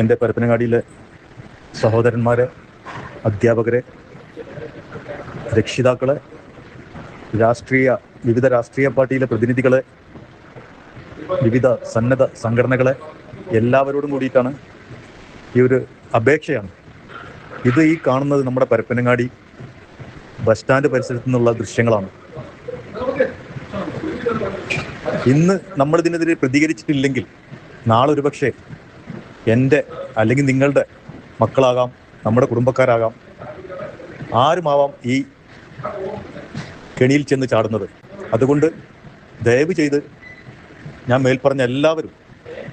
എന്റെ പരപ്പനങ്ങാടിയിലെ സഹോദരന്മാരെ അധ്യാപകരെ രക്ഷിതാക്കളെ രാഷ്ട്രീയ വിവിധ രാഷ്ട്രീയ പാർട്ടിയിലെ പ്രതിനിധികളെ വിവിധ സന്നദ്ധ സംഘടനകളെ എല്ലാവരോടും കൂടിയിട്ടാണ് ഈ ഒരു അപേക്ഷയാണ്. ഇത് ഈ കാണുന്നത് നമ്മുടെ പരപ്പനങ്ങാടി ബസ് സ്റ്റാൻഡ് പരിസരത്തു നിന്നുള്ള ദൃശ്യങ്ങളാണ്. ഇന്ന് നമ്മൾ ഇതിനെതിരെ പ്രതികരിച്ചിട്ടില്ലെങ്കിൽ നാളെ ഒരുപക്ഷെ എന്റെ അല്ലെങ്കിൽ നിങ്ങളുടെ മക്കളാകാം നമ്മുടെ കുടുംബക്കാരാകാം ആരുമാവാം ഈ കെണിയിൽ ചെന്ന് ചാടുന്നത്. അതുകൊണ്ട് ദയവ് ചെയ്ത് ഞാൻ മേൽപ്പറഞ്ഞ എല്ലാവരും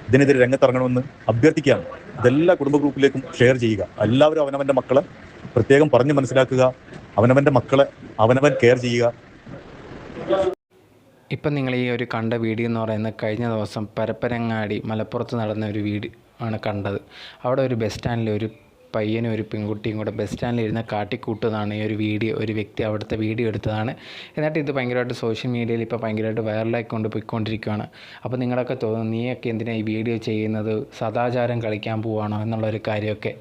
ഇതിനെതിരെ രംഗത്തിറങ്ങണമെന്ന് അഭ്യർത്ഥിക്കുകയാണ്. ഇതെല്ലാ കുടുംബ ഗ്രൂപ്പിലേക്കും ഷെയർ ചെയ്യുക. എല്ലാവരും അവനവന്റെ മക്കളെ പ്രത്യേകം പറഞ്ഞ് മനസ്സിലാക്കുക. അവനവന്റെ മക്കളെ അവനവൻ കെയർ ചെയ്യുക. ഇപ്പം നിങ്ങൾ ഈ ഒരു കണ്ട വീഡിയോ എന്ന് പറയുന്നത് കഴിഞ്ഞ ദിവസം പരപ്പനങ്ങാടി മലപ്പുറത്ത് നടന്ന ഒരു വീഡിയോ ആണ് കണ്ടത്. അവിടെ ഒരു ബസ് സ്റ്റാൻഡിൽ ഒരു പയ്യനും ഒരു പെൺകുട്ടിയും കൂടെ ബസ് സ്റ്റാൻഡിൽ ഇരുന്ന് കാട്ടിക്കൂട്ടുന്നതാണ് ഈ ഒരു വീഡിയോ ഒരു വ്യക്തി അവിടുത്തെ വീഡിയോ എടുത്തതാണ്. എന്നിട്ട് ഇത് ഭയങ്കരമായിട്ട് സോഷ്യൽ മീഡിയയിൽ ഇപ്പോൾ ഭയങ്കരമായിട്ട് വൈറലായി കൊണ്ട് പോയിക്കൊണ്ടിരിക്കുകയാണ് അപ്പോൾ നിങ്ങളൊക്കെ തോന്നുന്നു നീയൊക്കെ എന്തിനാണ് ഈ വീഡിയോ ചെയ്യുന്നത്? സദാചാരം കളിക്കാൻ പോവുകയാണോ എന്നുള്ളൊരു കാര്യമൊക്കെ.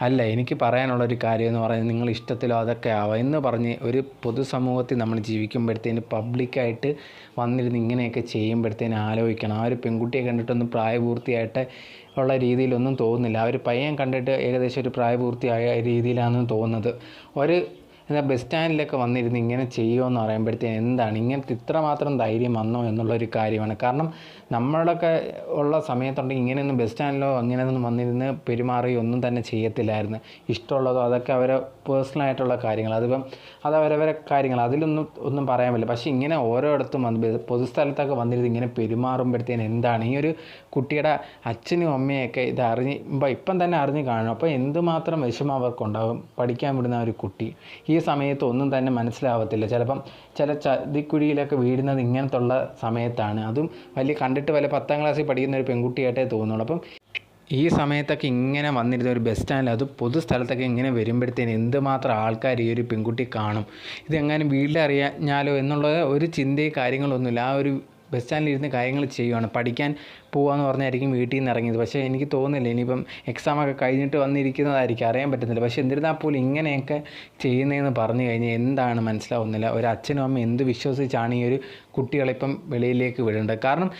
അല്ല എനിക്ക് പറയാനുള്ളൊരു കാര്യം എന്ന് പറയുന്നത് നിങ്ങൾ ഇഷ്ടത്തിലോ അതൊക്കെ ആവാം എന്ന് പറഞ്ഞ് ഒരു പൊതുസമൂഹത്തിൽ നമ്മൾ ജീവിക്കുമ്പോഴത്തേന് പബ്ലിക്കായിട്ട് വന്നിരുന്ന് ഇങ്ങനെയൊക്കെ ചെയ്യുമ്പോഴത്തേന് ആലോചിക്കണം. ആ ഒരു പെൺകുട്ടിയെ കണ്ടിട്ടൊന്നും പ്രായപൂർത്തിയായിട്ട് ഉള്ള രീതിയിലൊന്നും തോന്നുന്നില്ല. ആ ഒരു പയ്യൻ കണ്ടിട്ട് ഏകദേശം ഒരു പ്രായപൂർത്തിയായ രീതിയിലാണെന്ന് തോന്നുന്നത്. ഒരു എന്താ ബസ് സ്റ്റാൻഡിലൊക്കെ വന്നിരുന്ന് ഇങ്ങനെ ചെയ്യുമെന്ന് പറയുമ്പോഴത്തേന് എന്താണ്? ഇങ്ങനത്തെ ഇത്രമാത്രം ധൈര്യം വന്നോ എന്നുള്ളൊരു കാര്യമാണ്. കാരണം നമ്മളൊക്കെ ഉള്ള സമയത്തുണ്ടെങ്കിൽ ഇങ്ങനെയൊന്നും ബസ് സ്റ്റാൻഡിലോ അങ്ങനെയൊന്നും വന്നിരുന്ന് പെരുമാറുകയോ ഒന്നും തന്നെ ചെയ്യത്തില്ലായിരുന്നു. ഇഷ്ടമുള്ളതോ അതൊക്കെ അവരെ പേഴ്സണലായിട്ടുള്ള കാര്യങ്ങൾ അതിപ്പം അത് അവരവരെ കാര്യങ്ങൾ അതിലൊന്നും ഒന്നും പറയാൻ പറ്റില്ല. പക്ഷേ ഇങ്ങനെ ഓരോയിടത്തും വന്ന് പൊതുസ്ഥലത്തൊക്കെ വന്നിരുന്ന് ഇങ്ങനെ പെരുമാറുമ്പോഴത്തേന് എന്താണ്? ഈ ഒരു കുട്ടിയുടെ അച്ഛനും അമ്മയൊക്കെ ഇത് അറിഞ്ഞ് ഇപ്പം തന്നെ അറിഞ്ഞ് കാണും. അപ്പോൾ എന്തുമാത്രം വിഷമം അവർക്കുണ്ടാകും പഠിക്കാൻ വിടുന്ന ഒരു കുട്ടി. ഈ സമയത്ത് ഒന്നും തന്നെ മനസ്സിലാവത്തില്ല. ചിലപ്പം ചില ചതിക്കുഴിയിലൊക്കെ വീഴുന്നത് ഇങ്ങനത്തുള്ള സമയത്താണ്. അതും വലിയ കണ്ടിട്ട് വല്ല പത്താം ക്ലാസ്സിൽ പഠിക്കുന്ന ഒരു പെൺകുട്ടിയായിട്ടേ തോന്നുള്ളൂ. അപ്പം ഈ സമയത്തൊക്കെ ഇങ്ങനെ വന്നിരുന്ന ഒരു ബസ് സ്റ്റാൻഡിൽ അത് പൊതു സ്ഥലത്തൊക്കെ ഇങ്ങനെ വരുമ്പോഴത്തേന് എന്തുമാത്രം ആൾക്കാർ ഈ ഒരു പെൺകുട്ടി കാണും? ഇതെങ്ങാനും വീട്ടിലറിയാഞ്ഞാലോ എന്നുള്ള ഒരു ചിന്തയും കാര്യങ്ങളൊന്നുമില്ല. ആ ഒരു ബസ് സ്റ്റാൻഡിൽ ഇരുന്ന് കാര്യങ്ങൾ ചെയ്യുവാണ്. പഠിക്കാൻ പോവാന്ന് പറഞ്ഞായിരിക്കും വീട്ടിൽ നിന്ന് ഇറങ്ങിയത്. പക്ഷേ എനിക്ക് തോന്നുന്നില്ല. ഇനിയിപ്പം എക്സാമൊക്കെ കഴിഞ്ഞിട്ട് വന്നിരിക്കുന്നതായിരിക്കും. അറിയാൻ പറ്റുന്നില്ല പക്ഷേ എന്നിരുന്നാൽ പോലും ഇങ്ങനെയൊക്കെ ചെയ്യുന്നതെന്ന് പറഞ്ഞു കഴിഞ്ഞാൽ എന്താണ് മനസ്സിലാവുന്നില്ല. ഒരു അച്ഛനും അമ്മയും എന്ത് വിശ്വസിച്ചാണ് ഈ ഒരു കുട്ടികളിപ്പം വെളിയിലേക്ക് വിടേണ്ടത്? കാരണം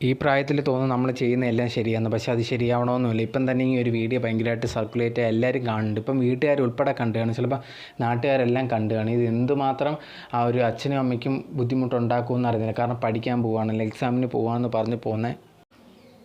ഈ പ്രായത്തിൽ തോന്നുന്നു നമ്മൾ ചെയ്യുന്ന എല്ലാം ശരിയാണ്. പക്ഷേ അത് ശരിയാവണമെന്നില്ല ഇപ്പം തന്നെ ഈ ഒരു വീഡിയോ ഭയങ്കരമായിട്ട് സർക്കുലേറ്റ് എല്ലാവരും കാണുന്നുണ്ട് ഇപ്പം വീട്ടുകാർ ഉൾപ്പെടെ കണ്ടു കാണും ചിലപ്പോൾ നാട്ടുകാരെല്ലാം കണ്ടു കാണും ഇത് എന്തുമാത്രം ആ ഒരു അച്ഛനും അമ്മയ്ക്കും ബുദ്ധിമുട്ടുണ്ടാക്കുമെന്ന് അറിയുന്നില്ല കാരണം പഠിക്കാൻ പോവുകയാണല്ലോ എക്സാമിന് പോകാമെന്ന് പറഞ്ഞ് പോകുന്നത്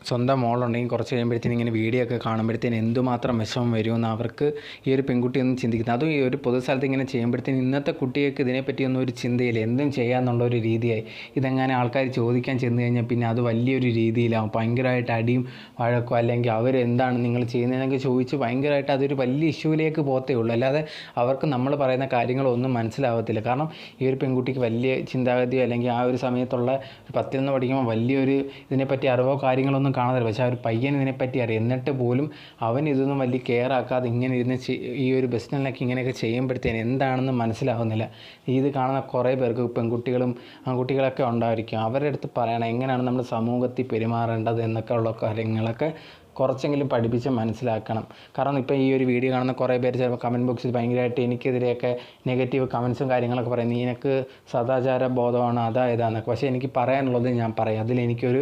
സ്വന്തം മോളുണ്ടെങ്കിൽ കുറച്ച് കഴിയുമ്പോഴത്തേനും ഇങ്ങനെ വീഡിയോ ഒക്കെ കാണുമ്പോഴത്തേന് എന്തുമാത്രം വിഷമം വരുമെന്ന് അവർക്ക് ഈ ഒരു പെൺകുട്ടി ഒന്നും ചിന്തിക്കുന്നത് അതും ഈ ഒരു പൊതുസ്ഥലത്ത് ഇങ്ങനെ ചെയ്യുമ്പോഴത്തേന് ഇന്നത്തെ കുട്ടികൾക്ക് ഇതിനെപ്പറ്റിയൊന്നും ഒരു ചിന്തയില്ല. എന്തും ചെയ്യാമെന്നുള്ള ഒരു രീതിയായി. ഇതെങ്ങനെ ആൾക്കാർ ചോദിക്കാൻ ചെന്ന് കഴിഞ്ഞാൽ പിന്നെ അത് വലിയൊരു രീതിയിലാവും. ഭയങ്കരമായിട്ട് അടിയും വഴക്കോ അല്ലെങ്കിൽ അവരെന്താണ് നിങ്ങൾ ചെയ്യുന്നതെന്നൊക്കെ ചോദിച്ച് ഭയങ്കരമായിട്ട് അതൊരു വലിയ ഇഷ്യൂവിലേക്ക് പോത്തേ ഉള്ളൂ. അല്ലാതെ അവർക്ക് നമ്മൾ പറയുന്ന കാര്യങ്ങളൊന്നും മനസ്സിലാവത്തില്ല. കാരണം ഈ ഒരു പെൺകുട്ടിക്ക് വലിയ ചിന്താഗതിയോ അല്ലെങ്കിൽ ആ ഒരു സമയത്തുള്ള പത്തിൽ നിന്ന് പഠിക്കുമ്പോൾ വലിയൊരു ഇതിനെപ്പറ്റി അറിവോ കാര്യങ്ങളൊന്നും കാണാതില്ല പക്ഷേ ആ ഒരു പയ്യൻ ഇതിനെപ്പറ്റി അറിയാം. എന്നിട്ട് പോലും അവൻ ഇതൊന്നും വലിയ കെയർ ആക്കാതെ ഇങ്ങനെ ഇരുന്ന് ഈ ഒരു ബസ് സ്റ്റാൻഡിലൊക്കെ ഇങ്ങനെയൊക്കെ ചെയ്യുമ്പോഴത്തേന് എന്താണെന്ന് മനസ്സിലാവുന്നില്ല. ഇത് കാണുന്ന കുറേ പേർക്ക് പെൺകുട്ടികളും ആൺകുട്ടികളൊക്കെ ഉണ്ടായിരിക്കും. അവരുടെ അടുത്ത് പറയണം എങ്ങനെയാണ് നമ്മൾ സമൂഹത്തിൽ പെരുമാറേണ്ടത് എന്നൊക്കെ ഉള്ള കാര്യങ്ങളൊക്കെ കുറച്ചെങ്കിലും പഠിപ്പിച്ച് മനസ്സിലാക്കണം. കാരണം ഇപ്പോൾ ഈ ഒരു വീഡിയോ കാണുന്ന കുറേ പേര് ചിലപ്പോൾ കമന്റ് ബോക്സിൽ ഭയങ്കരമായിട്ട് എനിക്കെതിരെയൊക്കെ നെഗറ്റീവ് കമൻസും കാര്യങ്ങളൊക്കെ പറയും നീ നിനക്ക് സദാചാര ബോധമാണ് അതാ ഇതാന്നൊക്കെ. പക്ഷേ എനിക്ക് പറയാനുള്ളത് ഞാൻ പറയും. അതിലെനിക്കൊരു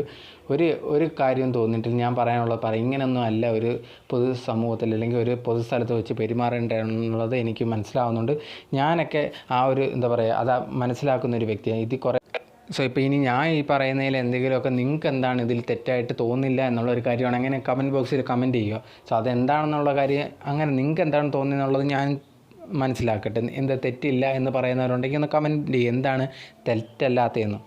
ഒരു ഒരു കാര്യം തോന്നിയിട്ടില്ല. ഞാൻ പറയാനുള്ളത് പറയും. ഇങ്ങനെയൊന്നും അല്ല. ഒരു പൊതു സമൂഹത്തിൽ അല്ലെങ്കിൽ ഒരു പൊതുസ്ഥലത്ത് വെച്ച് പെരുമാറേണ്ടതെന്നുള്ളത് എനിക്ക് മനസ്സിലാവുന്നുണ്ട്. ഞാനൊക്കെ ആ ഒരു എന്താ പറയുക അത് മനസ്സിലാക്കുന്ന ഒരു വ്യക്തിയാണ്. ഇതിൽ കുറേ സോ ഇപ്പോൾ ഇനി ഞാൻ ഈ പറയുന്നതിൽ എന്തെങ്കിലുമൊക്കെ നിങ്ങൾക്ക് എന്താണ് ഇതിൽ തെറ്റായിട്ട് തോന്നില്ല എന്നുള്ള ഒരു കാര്യമാണ്. അങ്ങനെ കമന്റ് ബോക്സിൽ കമന്റ് ചെയ്യുക. സോ അതെന്താണെന്നുള്ള കാര്യം അങ്ങനെ നിങ്ങൾക്ക് എന്താണ് തോന്നുന്നത് ഞാൻ മനസ്സിലാക്കട്ടെ. എന്താ തെറ്റില്ല എന്ന് പറയുന്നവരുണ്ടെങ്കിൽ ഒന്ന് കമന്റ് ചെയ്യുക എന്താണ് തെറ്റല്ലാത്തതെന്ന്.